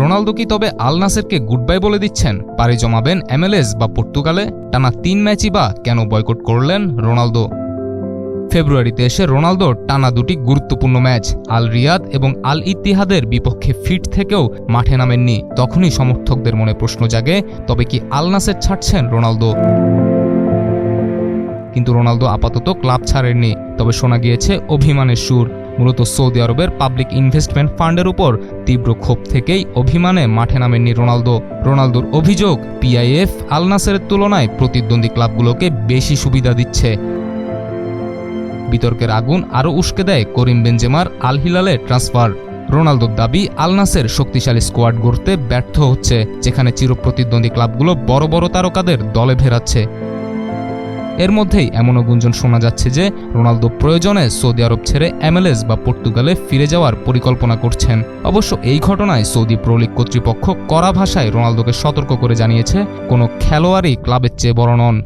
Ronaldo কি তবে আল নাসেরকে good bye বলে দিচ্ছেন? পাড়ি জমাবেন এমএলএস বা পর্তুগালে? টানা তিন ম্যাচই বা কেন বয়কট করলেন রোনালদো? ফেব্রুয়ারিতে এসে রোনালদোর টানা দুটি গুরুত্বপূর্ণ ম্যাচ আল রিয়াদ এবং আল ইতিহাদের বিপক্ষে ফিট থেকেও মাঠে নামেননি। তখনই সমর্থকদের মনে প্রশ্ন জাগে, তবে কি আল নাসের ছাড়ছেন রোনালদো? কিন্তু রোনালদো আপাতত ক্লাব ছাড়েননি, তবে শোনা গিয়েছে অভিমানের সুর। মূলত সৌদি আরবের পাবলিক ইনভেস্টমেন্ট ফান্ডের উপর তীব্র ক্ষোভ থেকেই অভিমানে মাঠে নামেননি রোনালদো। রোনালদোর অভিযোগ পিআইএফ আল নাসেরের তুলনায় প্রতিদ্বন্দ্বী ক্লাবগুলোকে বেশি সুবিধা দিচ্ছে। বিতর্কের আগুন আরও উস্কে দেয় করিম বেঞ্জেমার আল হিলালে ট্রান্সফার। রোনালদোর দাবি, আল নাসের শক্তিশালী স্কোয়াড গড়তে ব্যর্থ হচ্ছে, যেখানে চিরপ্রতিদ্বন্দ্বী ক্লাবগুলো বড় বড় তারকাদের দলে ভেরাচ্ছে। এর মধ্যেই এমনও গুঞ্জন শোনা যাচ্ছে যে রোনালদো প্রয়োজনে সৌদি আরব ছেড়ে এমএলএস বা পর্তুগালে ফিরে যাওয়ার পরিকল্পনা করছেন। অবশ্য এই ঘটনায় সৌদি প্রলিগ কর্তৃপক্ষ কড়া ভাষায় রোনালদোকে সতর্ক করে জানিয়েছে, কোনো খেলোয়াড়ই ক্লাবের চেয়ে বড় নন।